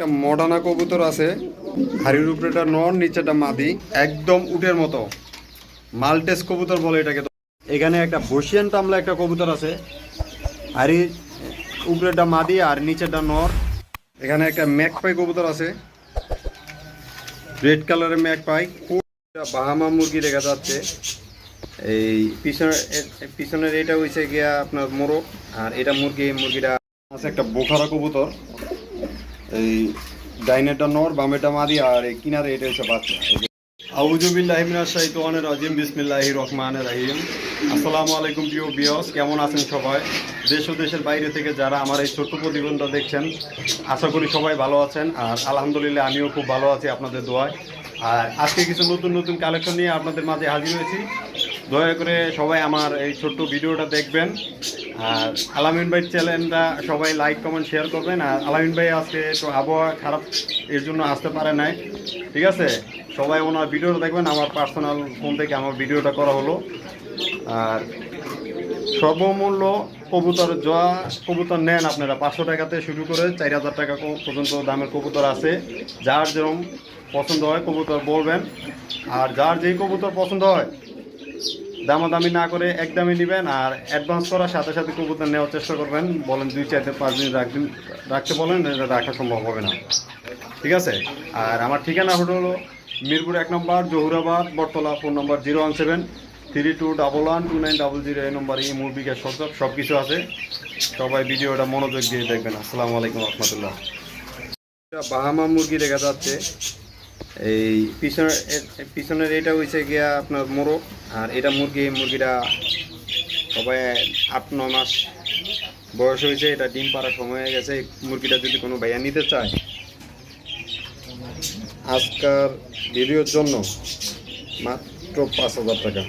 একটা মডানা কবুতর আছে, হাড়ির উপরে একটা নর, নিচেটা মাদি, একদম উটের মতো। মালটেস কবুতর বলে এটাকে। এখানে একটা বসিয়ান টামলা একটা কবুতর আছে, হাড়ির উপরেটা মাদি আর নিচেটা নর। এখানে একটা ম্যাকপাই কবুতর আছে, রেড কালারের ম্যাকপাই বাহামা মুরগি দেখা যাচ্ছে। এই পিছনের পিছনের এটা হয়েছে গিয়া আপনার মোরগ, আর এটা মুরগি, মুরগিটা আছে একটা বোখারা কবুতর। এই ডাইনেটা নর বামেটা মাদি, আর এই কিনারে এটা হচ্ছে বাচ্চা। আউজুবিল্লাহি মিনাশ শাইতানির রাজিম, বিসমিল্লাহির রহমানির রহিম। আসসালামু আলাইকুম, প্রিয় বিয়স কেমন আছেন সবাই? দেশ ও দেশের বাইরে থেকে যারা আমার এই ছোট্ট প্রতিবন্ধটা দেখছেন, আশা করি সবাই ভালো আছেন, আর আলহামদুলিল্লাহ আমিও খুব ভালো আছি আপনাদের দোয়ায়। আর আজকে কিছু নতুন নতুন কালেকশন নিয়ে আপনাদের মাঝে হাজির হয়েছি। দয়া করে সবাই আমার এই ছোট্ট ভিডিওটা দেখবেন। আর আলামিন ভাই চ্যানেলটা সবাই লাইক কমেন্ট শেয়ার করবেন। আর আলামিন ভাই আজকে একটু আবহাওয়া খারাপ এর জন্য আসতে পারে নাই। ঠিক আছে? সবাই ওনার ভিডিওটা দেখবেন, আমার পার্সোনাল ফোন থেকে আমার ভিডিওটা করা হলো। আর সর্বমূল্য কবুতর যা কবুতর নেন আপনারা। পাঁচশো টাকাতে শুরু করে চার হাজার টাকা পর্যন্ত দামের কবুতর আছে। যার যেরকম পছন্দ হয় কবুতর বলবেন। আর যার যেই কবুতর পছন্দ হয় দামাদামি না করে একদমই নেবেন আর অ্যাডভান্স করার সাথে সাথে কবুতর নেওয়ার চেষ্টা করবেন। বলেন দুই চার দিন, পাঁচ দিন রাখবেন, রাখতে বলেন রাখা সম্ভব হবে না। ঠিক আছে? আর আমার ঠিকানা হলো মিরপুর এক number, Johurabad, Bottola phone number zero one seven, three two double one two nine double zero, এই নম্বরে এই মুরগিকে সব সব কিছু আছে। সবাই ভিডিওটা মনোযোগ দিয়ে দেখবেন। আসসালামু আলাইকুম রহমতুল্লাহ। বাহামা মুরগি দেখা যাচ্ছে। এই পিছনের পিছনের এটা হয়েছে গিয়া আপনার মোরগ, আর এটা মুরগি, মুরগিটা সবাই আট, ন মাস বয়স হয়েছে এটা ডিম পাড়ার সময় হয়ে গেছে, মুরগিটা যদি কোনো ভাইয়া নিতে চায়। আজকার ভিডিওর জন্য মাত্র পাঁচ হাজার টাকা।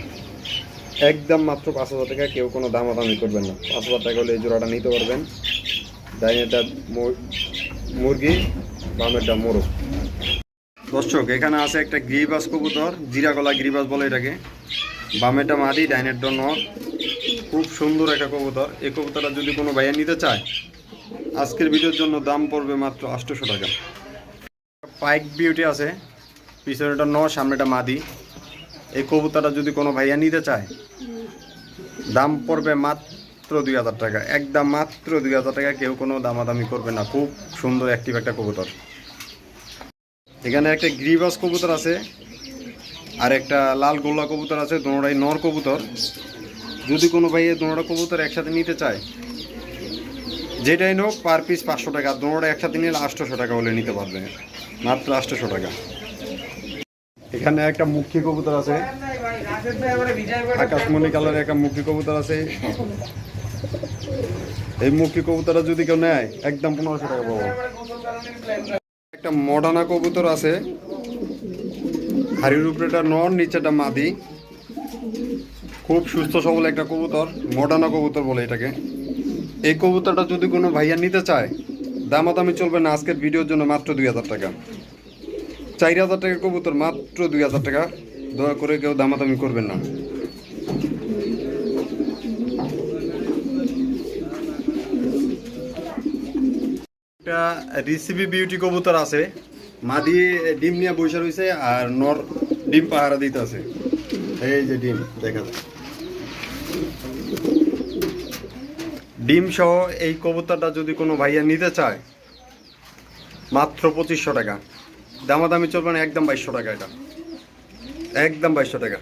একদম মাত্র পাঁচ হাজার টাকা, কেউ কোনো দামাদামি করবেন না। পাঁচ হাজার টাকা হলে এই জোড়াটা নিতে পারবেন। ডাইনের ডাইনেটা মুরগি, বামেরটা মোরগ। দর্শক, এখানে আছে একটা গিরিবাস কবুতর জিরা জিরাগলা গিরিবাস বলে এটাকে। বামেটা মাদি ডাইনেরটা নর খুব সুন্দর একটা কবুতর। এই কবুতরটা যদি কোনো ভাইয়া নিতে চায়, আজকের ভিডিওর জন্য দাম পড়বে মাত্র আটশোশো টাকা। পাইক বিউটি আছে পিছনেটা ন সামনেটা মাদি এই কবুতরটা যদি কোনো ভাইয়া নিতে চায়, দাম পড়বে মাত্র দুই হাজার টাকা। একদম মাত্র দুই হাজার টাকা, কেউ কোনো দামাদামি করবে না। খুব সুন্দর অ্যাক্টিভ একটা কবুতর। এখানে একটা গ্রিবাস কবুতর আছে আর একটা লাল গোল্লা কবুতর আছে দোনোটাই নর কবুতর। যদি কোনো ভাই এই দোনোটা কবুতর একসাথে নিতে চায়, যেটাই নোক, পার পিস পাঁচশো টাকা দোনোটা একসাথে নিলে আটশোশো টাকা হলে নিতে পারবে। মাত্র আটশোশো টাকা। এখানে একটা মুখী কবুতর আছে। আকাশমণি কালারের একটা মুখী কবুতর আছে। এই মুখী কবুতরটা যদি কেউ নেয়, একদম পনেরোশো টাকা পাবো। একটা মডানা কবুতর আছে। হাড়ির উপরেটা নর, নিচেটা মাদি। খুব সুস্থ সবল একটা কবুতর, মডানা কবুতর বলে এটাকে। এই কবুতরটা যদি কোনো ভাইয়া নিতে চায়, দামাদামি চলবে না আজকের ভিডিওর জন্য মাত্র দুই হাজার টাকা। চার হাজার টাকার কবুতর মাত্র দুই হাজার টাকা। দয়া করে কেউ দামাদামি করবেন না। একটা রিসিবি বিউটি কবুতর আছে। মাদি ডিম নিয়ে বসে রয়েছে আর নর ডিম পাহারা দিতে আছে এই যে ডিম, দেখা যায় ডিম সহ এই কবুতরটা যদি কোনো ভাইয়া নিতে চায়, মাত্র পঁচিশশো টাকা। দামাদামি চলবে না, একদম বাইশশো টাকা এটা। একদম বাইশশো টাকা।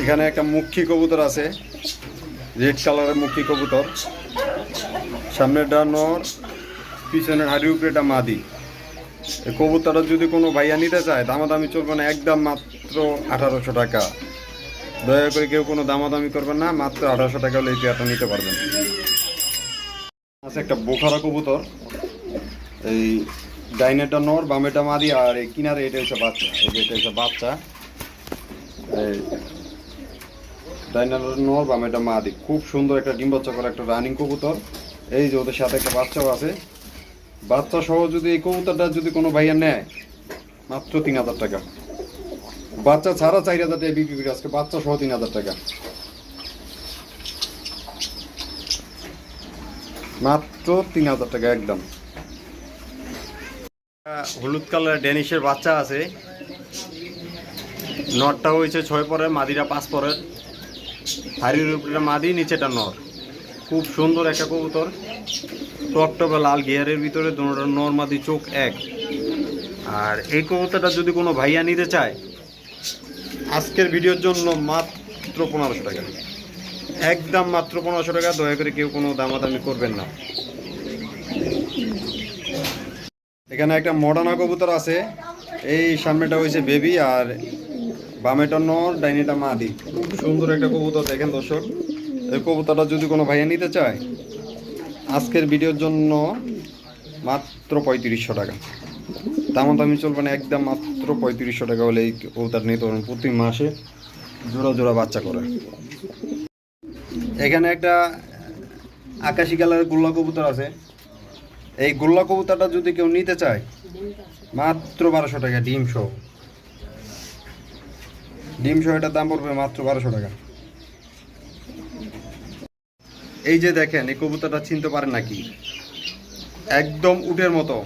এখানে একটা মুখী কবুতর আছে। রেড কালারের মুখী কবুতর। সামনেটা নর পিছনের হাড়ি উপরে এটা মাদি। কবুতরটা যদি কোনো ভাইয়া নিতে চায়, দামাদামি চলবে না, একদম মাত্র আঠারোশো টাকা। দয়া করে কেউ কোনো দামাদামি করবেন না, মাত্র আঠারোশো টাকা হলে এই পেয়ারটা নিতে পারবেন। আছে একটা বোখারা কবুতর। এই ডাইনেটা নর বামেটা মাদি, আর এই কিনারে এটা হচ্ছে বাচ্চা। এটা হচ্ছে বাচ্চা। এই ডাইনার নর বামেটা মাদি খুব সুন্দর একটা ডিম বাচ্চা একটা রানিং কবুতর। এই যে ওদের সাথে একটা বাচ্চাও আছে। বাচ্চা সহ যদি এই কবুতরটা যদি কোনো ভাইয়া নেয়, মাত্র তিন হাজার টাকা। বাচ্চা ছাড়া চার হাজার টাকা বিক্রি করি, আজকে বাচ্চা সহ তিন হাজার টাকা। মাত্র তিন হাজার টাকা একদম। হলুদ কালার ডেনিশের বাচ্চা আছে। নটটা হয়েছে ছয় পরের, মাদিরা পাঁচ পরের। হাড়ির উপরে মাদি, নিচেটা নর। খুব সুন্দর একটা কবুতর। টপটপে লাল গিয়ারের ভিতরে দুটোটা নর, মাদি, চোখ এক। আর এই কবুতরটা যদি কোনো ভাইয়া নিতে চায়, আজকের ভিডিওর জন্য মাত্র পনেরোশো টাকা। একদম মাত্র পনেরোশো টাকা, দয়া করে কেউ কোনো দামাদামি করবেন না। এখানে একটা মডার্না কবুতর আছে। এই সামনেটা হয়েছে বেবি আর বামেটা নর ডাইনিটা মাদি খুব সুন্দর একটা কবুতর দেখেন দর্শক। এই কবুতরটা যদি কোনো ভাইয়া নিতে চায়, আজকের ভিডিওর জন্য মাত্র পঁয়ত্রিশশো টাকা। তেমন দামি চলবে না, একদম মাত্র পঁয়ত্রিশশো টাকা হলে এই কবুতর নিতে পারবেন প্রতি মাসে জোড়া জোড়া বাচ্চা করে। এখানে একটা আকাশি কালারের গোল্লা কবুতর আছে। এই গোল্লা কবুতরটা যদি কেউ নিতে চায়, মাত্র বারোশো টাকা, ডিম সহ। ডিম সহ দাম পড়বে মাত্র বারোশো টাকা। এই যে দেখেন, এই কবুতরটা চিনতে পারেন নাকি? একদম উটের মতো।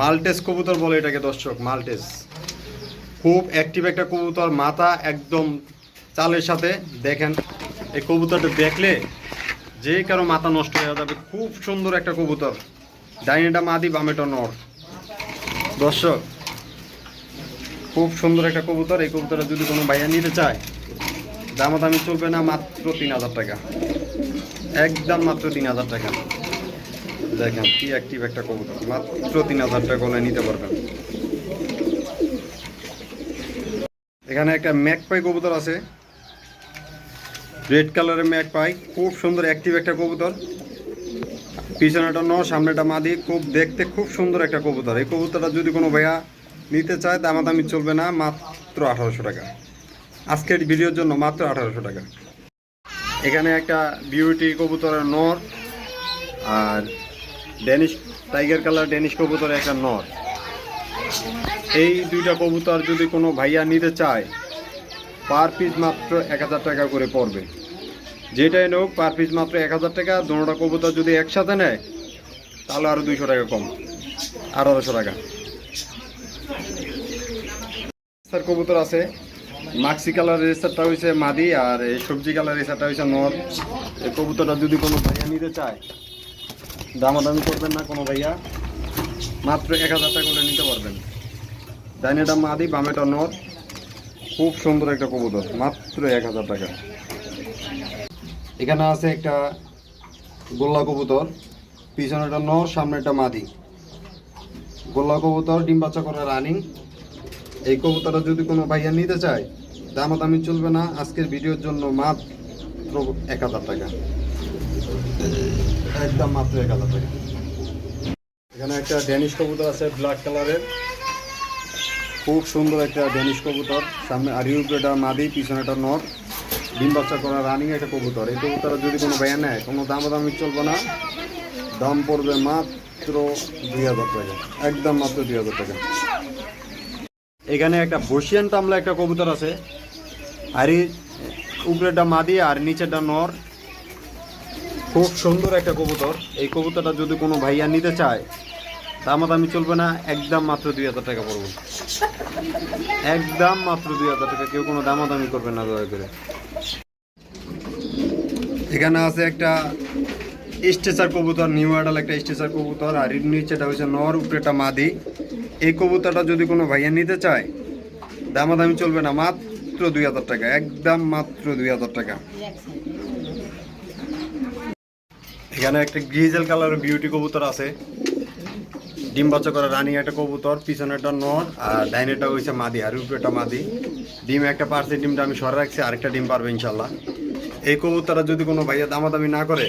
মাল্টেস কবুতর বলে এটাকে দর্শক, মাল্টেস। খুব অ্যাক্টিভ একটা কবুতর, মাথা একদম চালের সাথে। দেখেন, এই কবুতরটা দেখলে যে কারও মাথা নষ্ট হয়ে যাবে। খুব সুন্দর একটা কবুতর। ডাইনিটা মাদি বামেটা নর। দর্শক খুব সুন্দর একটা কবুতর। এই কবুতরটা যদি কোনো ভাইয়া নিতে চায়, দামাদামি চলবে না, মাত্র তিন হাজার টাকা। একদম মাত্র তিন হাজার টাকা। দেখেন, কি অ্যাক্টিভ একটা কবুতর। মাত্র তিন হাজার টাকা করে নিতে পারবেন। এখানে একটা ম্যাক পাই কবুতর আছে। রেড কালারের ম্যাক পাই খুব সুন্দর অ্যাক্টিভ একটা কবুতর। পিছনেটা ন সামনেটা মাদি। খুব দেখতে খুব সুন্দর একটা কবুতর। এই কবুতরটা যদি কোনো ভাইয়া নিতে চায়, দামাদামি চলবে না, মাত্র আঠারোশো টাকা। আজকের ভিডিওর জন্য মাত্র আঠারোশো টাকা। এখানে একটা বিউটি কবুতরের নর আর ডেনিশ টাইগার কালার ডেনিশ কবুতরের একটা নর। এই দুইটা কবুতর যদি কোনো ভাইয়া নিতে চায় পার পিস মাত্র এক হাজার টাকা করে পড়বে। যেটাই নোক পার পিস মাত্র এক হাজার টাকা, দুটা কবুতর যদি একসাথে নেয়, তাহলে আরও দুইশো টাকা কম, আঠারোশো টাকা। স্যার, কবুতর আছে। মাক্সি কালার রেসারটা হয়েছে মাদি আর এই সবজি কালার রেসারটা হয়েছে নর। এই কবুতরটা যদি কোনো ভাইয়া নিতে চায়, দামাদামি করবেন না কোনো ভাইয়া। মাত্র এক হাজার টাকা করে নিতে পারবেন। ডাইনেটা মাদি, বামেটা নর। খুব সুন্দর একটা কবুতর, মাত্র এক হাজার টাকা। এখানে আছে একটা গোল্লা কবুতর পিছনেটা নর সামনেটা মাদি। গোল্লা কবুতর, ডিম বাচ্চা করে রানিং এই কবুতরটা যদি কোনো ভাইয়া নিতে চায়, দামাদামি চলবে না। আজকের ভিডিওর জন্য মাত্র এক হাজার টাকা। একদম মাত্র এক হাজার টাকা। এখানে একটা ড্যানিশ কবুতর আছে ব্ল্যাক কালারের খুব সুন্দর একটা ড্যানিশ কবুতর। সামনে আর ইউপেটা মাদি পিছনেটা নর। ডিম বাচ্চা করা রানিং একটা কবুতর। এই কবুতরটা যদি কোনো ভাইয়া নেয়, কোনো দামাদামি চলবে না। দাম পড়বে মাত্র দুই হাজার টাকা। একদম মাত্র দুই হাজার টাকা। এখানে একটা বসিয়ান টামলা একটা কবুতর আছে। আর এই উপরেটা মাদি আর নিচেটা নর। খুব সুন্দর একটা কবুতর। এই কবুতরটা যদি কোনো ভাইয়া নিতে চায়, দামাদামি চলবে না। একদম মাত্র দুই হাজার টাকা পড়বে। একদম মাত্র দুই হাজার টাকা। কেউ কোনো দামাদামি করবে না, দয়া করে। এখানে আছে একটা স্টেচার কবুতর, নিউ আডাল একটা স্টেচার কবুতর। আর নিচেটা হচ্ছে নর উপরেটা মাদি। এই কবুতরটা যদি কোনো ভাইয়া নিতে চায়, দামাদামি চলবে না, মাত্র দুই হাজার টাকা, একদম মাত্র দুই হাজার টাকা। এখানে একটা গ্রিজেল কালারের বিউটি কবুতর আছে। ডিম বাচ্চা করা রানি একটা কবুতর পিছনেটা নর আর ডাইনেটা হয়েছে মাদি, আর উপরেটা মাদি। ডিম একটা পারছে, ডিমটা আমি সরে রাখছি, আরেকটা ডিম পারবে ইনশাল্লাহ এই কবুতরটা যদি কোনো ভাইয়া দামাদামি না করে,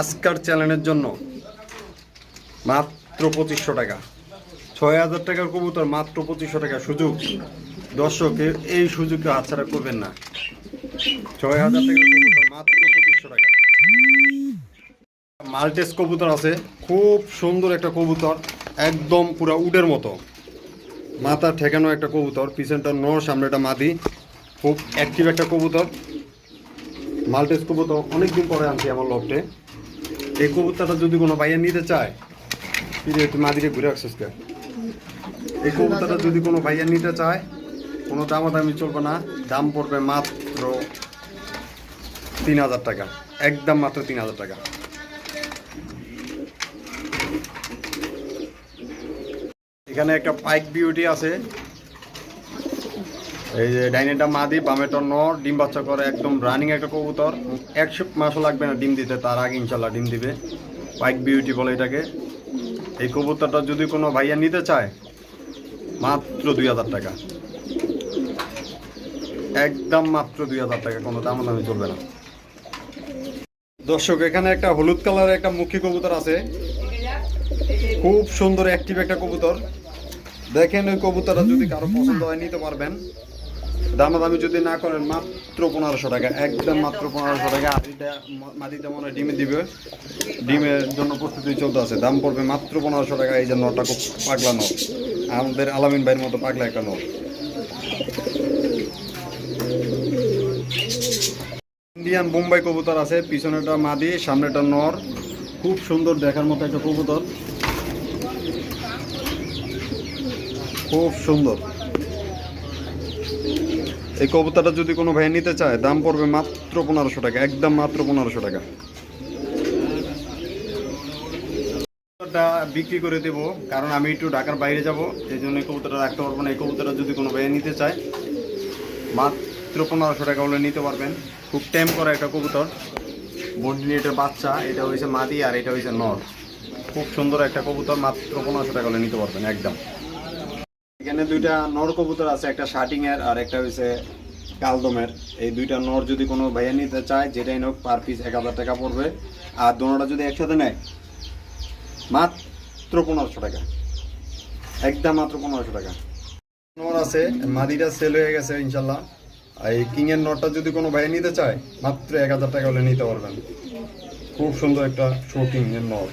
আজকার চ্যানেলের জন্য মাত্র পঁচিশশো টাকা। ছয় হাজার টাকার কবুতর, মাত্র পঁচিশশো টাকা সুযোগ। দর্শক এই সুযোগকে হাতছাড়া করবেন না। ছয় হাজার টাকার কবুতর, মাত্র পঁচিশশো টাকা। মাল্টেস কবুতর আছে, খুব সুন্দর একটা কবুতর, একদম পুরো উডের মতো। মাথা ঠেকানো একটা কবুতর, পিছনটা নর, সামনেটা মাদি। খুব অ্যাক্টিভ একটা কবুতর। মাল্টেস কবুতর অনেকদিন পরে আনছি আমার লকটে এই কবুতরটা যদি কোনো ভাইয়া নিতে চায় মাদিকে ঘুরে আসছিস? এই কবুতরটা যদি কোনো ভাইয়া নিতে চায়, কোনো দামাদামি চলবে না। দাম পড়বে মাত্র তিন হাজার টাকা। একদম মাত্র তিন হাজার টাকা। এখানে একটা পাইক বিউটি আছে। এই যে ডাইনেটা মাদি বামেটা নর, ডিম বাচ্চা করে, একদম রানিং একটা কবুতর। একশো মাসও লাগবে না ডিম দিতে, তার আগে ইনশাল্লাহ ডিম দিবে। পাইক বিউটি বলে এটাকে। এই কবুতরটা যদি কোনো ভাইয়া নিতে চায় মাত্র দুই হাজার টাকা। একদম মাত্র দুই হাজার টাকা, কোনো দাম দামি চলবে না। দর্শক, এখানে একটা হলুদ কালারের একটা মুখী কবুতর আছে। খুব সুন্দর অ্যাক্টিভ একটা কবুতর। দেখেন ওই কবুতরটা যদি কারও পছন্দ হয়, নিতে পারবেন। দামাদামি যদি না করেন, মাত্র পনেরোশো টাকা, একদম মাত্র পনেরোশো টাকা। আদিটা মাটিতে মনে হয় ডিমে দিবে। ডিমের জন্য প্রস্তুতি চলতে আছে। দাম পড়বে মাত্র পনেরোশো টাকা, এই যে নটা খুব পাগলা নট। আমাদের আলামিন ভাইয়ের মতো পাগলা নট ইন্ডিয়ান বোম্বাই কবুতর আছে পিছনেটা মাদি সামনেটা নর। খুব সুন্দর দেখার মতো একটা কবুতর। খুব সুন্দর। এই কবুতরটা যদি কোনো ভাই নিতে চায়, দাম পড়বে মাত্র পনেরোশো টাকা, একদম মাত্র পনেরোশো টাকা। কবুতরটা বিক্রি করে দেবো। কারণ আমি একটু ঢাকার বাইরে যাব এই জন্য কবুতরটা রাখতে পারব না। এই কবুতরটা যদি কোনো ভাই নিতে চায়, মাত্র পনেরোশো টাকা হলে নিতে পারবেন। খুব টেম করা একটা কবুতর। বন্ডিনেটের বাচ্চা, এটা হয়েছে মাদি আর এটা হয়েছে নর। খুব সুন্দর একটা কবুতর, মাত্র পনেরোশো টাকা হলে নিতে পারবেন, একদম। এখানে দুইটা নর কবুতর আছে, একটা শার্টিংয়ের আর একটা হয়েছে কালদমের এই দুইটা নর যদি কোনো ভাইয়া নিতে চায়, যেটাই নোক পার পিস এক হাজার টাকা পড়বে। আর দোনোটা যদি একসাথে নেয় মাত্র পনেরোশো টাকা। একদম মাত্র পনেরোশো টাকা। নর আছে মাদিটা সেল হয়ে গেছে, ইনশাল্লাহ। এই কিংয়ের নটটা যদি কোনো ভাই নিতে চায়, মাত্র এক হাজার টাকা হলে নিতে পারবেন। খুব সুন্দর একটা শো কিংয়ের নট